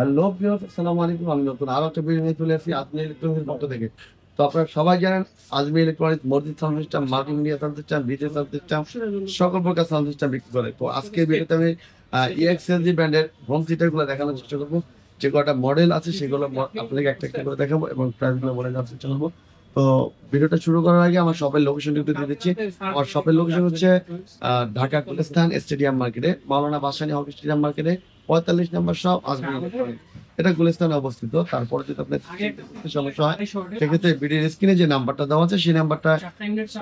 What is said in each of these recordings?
Hello আসসালামু আলাইকুম। আমি নতুন একটা ভিডিও নিয়ে চলে পক্ষ থেকে। তো আপনারা সবাই জানেন আজমি ইলেকট্রনিক্স মসজিদ sound system marking media sound system BJ sound system সকল প্রকার সাউন্ড সিস্টেম বিক্রি করে। তো আজকে ভিডিওতে আমি ইএক্সএলজি ব্র্যান্ডের হোম দেখানোর চেষ্টা করব। যে কটা মডেল আছে সেগুলো আপনাকে একটা একটা করে দেখাবো এবং প্রাইসগুলো বলে দেওয়ার চেষ্টা করব। তো ভিডিওটা শুরু করার আগে আমার শপের লোকেশন একটু দিয়ে দিচ্ছি। আমার শপের লোকেশন হচ্ছে ঢাকা গুলিস্তান স্টেডিয়াম মার্কেটে মাওলানা বাসানি হকি স্টেডিয়াম মার্কেটে পঁয়তাল্লিশ নম্বর শপ আজমি এটা গুলিস্তানে অবস্থিত। তারপরে যদি আপনার সমস্যা হয় সেক্ষেত্রে ভিডিওর স্ক্রিনে যে নাম্বারটা দেওয়া আছে সেই নাম্বারটা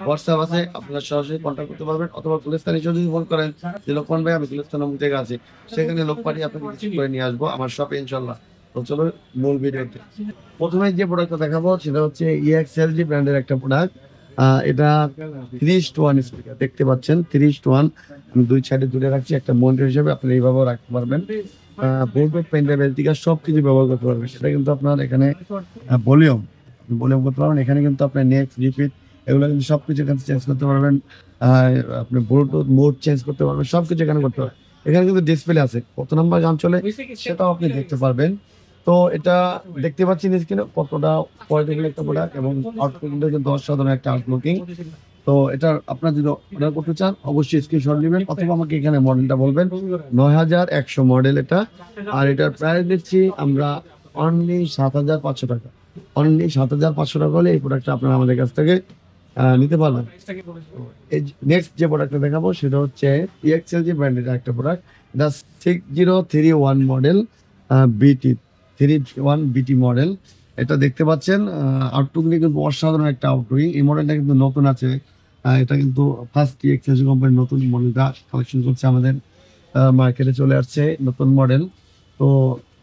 হোয়াটসঅ্যাপ আছে। আপনারা সরাসরি কন্ট্যাক্ট করতে পারবেন। অথবা গুলিস্তান এসে যদি ফোন করেন যে লোকমান ভাই আমি গুলিস্তান অমুক থেকে আছি সেখানে লোক পাঠিয়ে আপনাকে রিসিভ করে নিয়ে আসব। আমার শপে ইনশাল্লাহ তো চলো মূল ভিডিওতে। প্রথমে যে প্রোডাক্টটা দেখাবো সেটা হচ্ছে E ইএক্সএলজি ব্র্যান্ডের একটা প্রোডাক্ট এটা থ্রি টু ওয়ান স্পিকার দেখতে পাচ্ছেন থ্রি টু ওয়ান আমি দুই সাইডে তুলে রাখছি একটা মনিটর হিসেবে আপনি এইভাবেও রাখতে পারবেন। ব্লুটুথ পেন ড্রাইভ এলটিকার সব কিছু ব্যবহার করতে পারবেন। সেটা কিন্তু আপনার এখানে ভলিউম ভলিউম করতে পারবেন। এখানে কিন্তু আপনার নেক্সট রিপিট এগুলো কিন্তু সব কিছু এখানে চেঞ্জ করতে পারবেন। আপনি ব্লুটুথ মোড চেঞ্জ করতে পারবেন সব কিছু এখানে করতে পারবেন। এখানে কিন্তু ডিসপ্লে আছে। কত নাম্বার গান চলে সেটাও আপনি দেখতে পারবেন। তো এটা দেখতে পাচ্ছেন স্ক্রিনে কতটা কোয়ালিটিফুল একটা প্রোডাক্ট এবং আউটলুকিংটা কিন্তু অসাধারণ একটা আউটলুকিং তো এটা আপনার যদি অর্ডার করতে চান, অবশ্যই স্ক্রিনশট নেবেন অথবা আমাকে এখানে মডেলটা বলবেন। নয় হাজার একশো মডেল এটা। আর এটার প্রাইস দিচ্ছি আমরা অনলি সাত হাজার পাঁচশো টাকা। অনলি সাত হাজার পাঁচশো টাকা হলে এই প্রোডাক্টটা আপনারা আমাদের কাছ থেকে নিতে পারবেন। নেক্সট যে প্রোডাক্টটা দেখাবো সেটা হচ্ছে E ইএক্সএলজি ব্র্যান্ডের একটা প্রোডাক্ট এটা six zero three one model BT three one BT model. এটা দেখতে পাচ্ছেন আউটলুক কিন্তু অসাধারণ একটা আউটলুকিং এই মডেলটা কিন্তু নতুন আছে। এটা কিন্তু ফার্স্ট ইএক্সএলজি কোম্পানির নতুন মডেলটা কালেকশন করছে আমাদের মার্কেটে চলে আসছে নতুন মডেল তো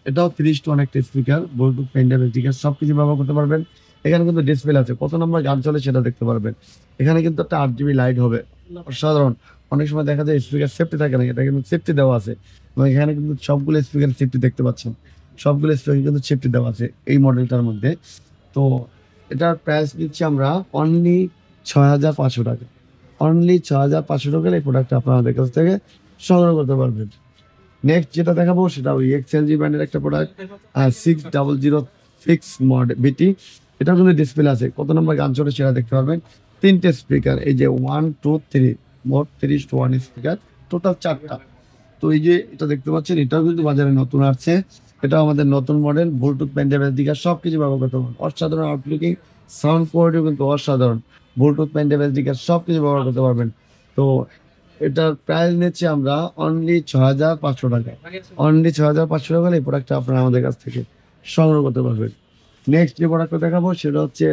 এটাও তিরিশ টু একটা স্পিকার ব্লুটুথ পেন্ডাল স্পিকার সব কিছু ব্যবহার করতে পারবেন। এখানে কিন্তু ডিসপ্লে আছে। কত নম্বর গান চলে সেটা দেখতে পারবেন। এখানে কিন্তু একটা আট জিবি লাইট হবে। অসাধারণ। অনেক সময় দেখা যায় স্পিকার সেফটি থাকে না, এটা কিন্তু সেফটি দেওয়া আছে। এবং এখানে কিন্তু সবগুলো স্পিকার সেফটি দেখতে পাচ্ছেন। সবগুলো স্পিকার কিন্তু সেফটি দেওয়া আছে এই মডেলটার মধ্যে। তো এটার প্রাইস দিচ্ছি আমরা অনলি ছয় হাজার পাঁচশো টাকা। অনলি ছয় হাজার পাঁচশো টাকার এই প্রোডাক্টটা আপনারা আমাদের কাছ থেকে সংগ্রহ করতে পারবেন। নেক্সট যেটা দেখাবো সেটা ওই এক্সএলজি ব্র্যান্ডের একটা প্রোডাক্ট আর six double zero six model BT এটা কিন্তু ডিসপ্লে আছে, কত নম্বর গান চলে সেটা দেখতে পারবেন। তিনটে স্পিকার এই যে ওয়ান টু থ্রি মোট three two one speaker total চারটা। তো এই যে এটা দেখতে পাচ্ছেন, এটাও কিন্তু বাজারে নতুন আসছে। এটা আমাদের নতুন মডেল ব্লুটুথ প্যান্ডেলের দিকে সব কিছু ব্যবহার করতে পারবেন অসাধারণ আউটলুকিং সাউন্ড কোয়ালিটিও কিন্তু অসাধারণ। ব্লুটুথ প্যান্ডেলের দিকে সব কিছু ব্যবহার করতে পারবেন। তো এটার প্রাইস নিচ্ছি আমরা অনলি ছ হাজার পাঁচশো টাকা। অনলি ছ হাজার পাঁচশো টাকা এই প্রোডাক্টটা আপনারা আমাদের কাছ থেকে সংগ্রহ করতে পারবেন। নেক্সট যে প্রোডাক্টটা দেখাবো সেটা হচ্ছে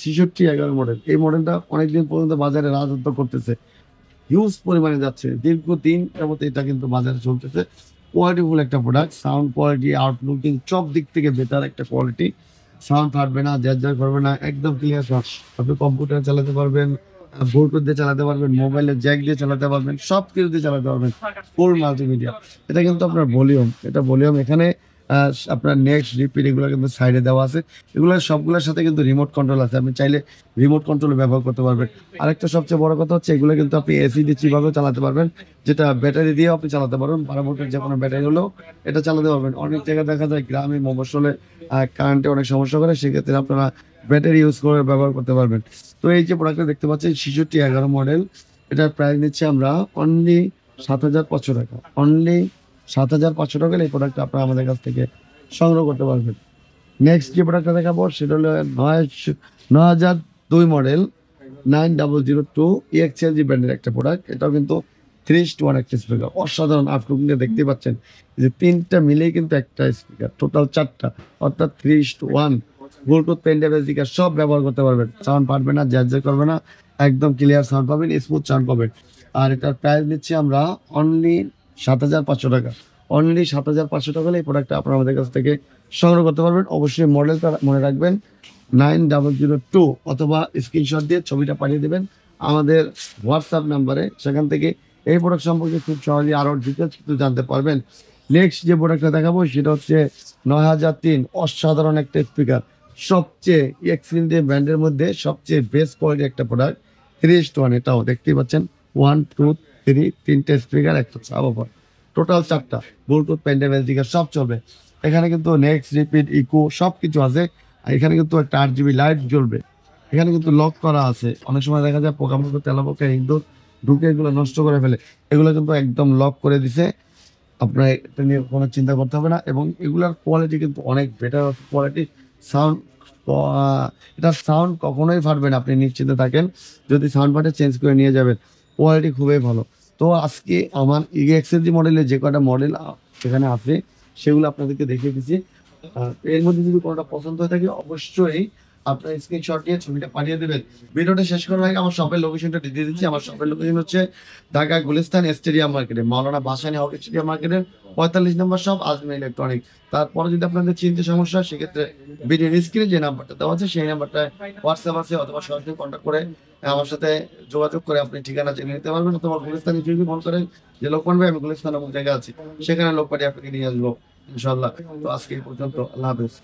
ছিষট্টি এগারো মডেল এই মডেলটা অনেকদিন পর্যন্ত বাজারে রাজত্ব করতেছে। হিউজ পরিমাণে যাচ্ছে। দীর্ঘদিন যাবত এটা কিন্তু বাজারে চলতেছে। কোয়ালিটিফুল একটা প্রোডাক্ট সাউন্ড কোয়ালিটি আউটলুকিং সব দিক থেকে বেটার একটা কোয়ালিটি সাউন্ড ফাটবে না, জ্যাজ জ্যাজ করবে না, একদম ক্লিয়ার আপনি কম্পিউটার চালাতে পারবেন ব্লুটুথ দিয়ে চালাতে পারবেন মোবাইলে জ্যাক দিয়ে চালাতে পারবেন সব কিছু দিয়ে চালাতে পারবেন। ফুল মাল্টিমিডিয়া এটা কিন্তু আপনার ভলিউম এটা ভলিউম এখানে আপনার নেক্সট রিপিট এগুলো কিন্তু সাইডে দেওয়া আছে। এগুলো সবগুলোর সাথে কিন্তু রিমোট কন্ট্রোল আছে। আপনি চাইলে রিমোট কন্ট্রোল ব্যবহার করতে পারবেন। আরেকটা সবচেয়ে বড় কথা হচ্ছে, এগুলো কিন্তু আপনি এসি দিয়ে চিপভাবেও চালাতে পারবেন, যেটা ব্যাটারি দিয়েও আপনি চালাতে পারবেন। বারো ভোল্টের যে কোনো ব্যাটারি হলেও এটা চালাতে পারবেন। অনেক জায়গায় দেখা যায়, গ্রামে মফসলে কারেন্টে অনেক সমস্যা করে, সেক্ষেত্রে আপনারা ব্যাটারি ইউজ করে ব্যবহার করতে পারবেন। তো এই যে প্রোডাক্টটা দেখতে পাচ্ছেন, ছিষট্টি এগারো মডেল এটার প্রাইস নিচ্ছে আমরা অনলি সাত হাজার পাঁচশো টাকা। অনলি সাত হাজার পাঁচশো টাকা এই প্রোডাক্টটা আপনারা আমাদের কাছ থেকে সংগ্রহ করতে পারবেন। নেক্সট যে প্রোডাক্টটা দেখাবো, সেটা হলো নয় হাজার দুই model nine double zero two EXLG ব্র্যান্ডের একটা প্রোডাক্ট এটাও কিন্তু থ্রি টু ওয়ান একটা স্পিকার অসাধারণ আউটলুকিংটা দেখতে পাচ্ছেন। যে তিনটা মিলেই কিন্তু একটা স্পিকার টোটাল চারটা, অর্থাৎ three two one Bluetooth pen drive speaker সব ব্যবহার করতে পারবেন। সাউন্ড পারবে না জ্যাজ করবে না। একদম ক্লিয়ার সাউন্ড পাবেন স্মুথ সাউন্ড পাবেন। আর এটার প্রাইস নিচ্ছি আমরা অনলি সাত হাজার পাঁচশো টাকা। অনলি সাত হাজার পাঁচশো টাকা হলে এই প্রোডাক্টটা আপনারা আমাদের কাছ থেকে সংগ্রহ করতে পারবেন। অবশ্যই মডেলটা মনে রাখবেন নাইন ডাবল জিরো টু অথবা স্ক্রিনশট দিয়ে ছবিটা পাঠিয়ে দেবেন আমাদের হোয়াটসঅ্যাপ নাম্বারে সেখান থেকে এই প্রোডাক্ট সম্পর্কে খুব সহজে আরও ডিটেলস কিন্তু জানতে পারবেন। নেক্সট যে প্রোডাক্টটা দেখাবো, সেটা হচ্ছে নয় হাজার তিন অসাধারণ একটা স্পিকার সবচেয়ে এক্সিলেন্ট ব্র্যান্ডের মধ্যে সবচেয়ে বেস্ট কোয়ালিটি একটা প্রোডাক্ট থ্রি ওয়ান এটাও দেখতেই পাচ্ছেন। ওয়ান টু থ্রি তিনটে স্পিকার একটা সাব টোটাল চারটা। ব্লুটুথ প্যান্ডেল স্পিকার সব চলবে। এখানে কিন্তু নেক্সট রিপিট ইকো সব কিছু আছে। আর এখানে কিন্তু একটা আট জিবি লাইট জ্বলবে। এখানে কিন্তু লক করা আছে। অনেক সময় দেখা যায় পোকামাকড়, তেলাপোকা, ইঁদুর ঢুকে এগুলো নষ্ট করে ফেলে। এগুলো কিন্তু একদম লক করে দিছে। আপনার এটা নিয়ে কোনো চিন্তা করতে হবে না। এবং এগুলার কোয়ালিটি কিন্তু অনেক বেটার কোয়ালিটি সাউন্ড এটার সাউন্ড কখনোই ফাটবে না। আপনি নিশ্চিন্তে থাকেন। যদি সাউন্ড ফাটে চেঞ্জ করে নিয়ে যাবেন। কোয়ালিটি খুবই ভালো। তো আজকে আমার ইএক্সের যে মডেলের যে কটা মডেল সেখানে আছে, সেগুলো আপনাদেরকে দেখিয়ে দিচ্ছি। এর মধ্যে যদি কোনোটা পছন্দ হয়ে থাকে, অবশ্যই আপনার স্ক্রিনশট নিয়ে ছবিটা পাঠিয়ে দেবেন। ভিডিওটা শেষ করার আগে আমার শপের লোকেশনটা দিয়ে দিচ্ছি। আমার শপের লোকেশন হচ্ছে ঢাকা গুলিস্তান স্টেডিয়াম মার্কেটে বাসানি হকি স্টেডিয়াম মার্কেটের পঁয়তাল্লিশ নম্বর শপ ইলেকট্রনিক তারপরে যদি আপনাদের সমস্যা সেক্ষেত্রে ভিডিওর স্ক্রিনে যে নাম্বারটা দেওয়া আছে, সেই নাম্বারটায় হোয়াটসঅ্যাপ আছে অথবা সরাসরি কন্ট্যাক্ট করে আমার সাথে যোগাযোগ করে আপনি ঠিকানা জেনে নিতে পারবেন। অথবা গুলিস্তানে যদি ফোন করেন যে লোক পানবে আমি গুলিস্তান জায়গায় আছি। সেখানে লোক পাঠিয়ে আপনাকে নিয়ে আসব ইনশাল্লাহ তো আজকে এই পর্যন্ত, আল্লাহ হাফেজ।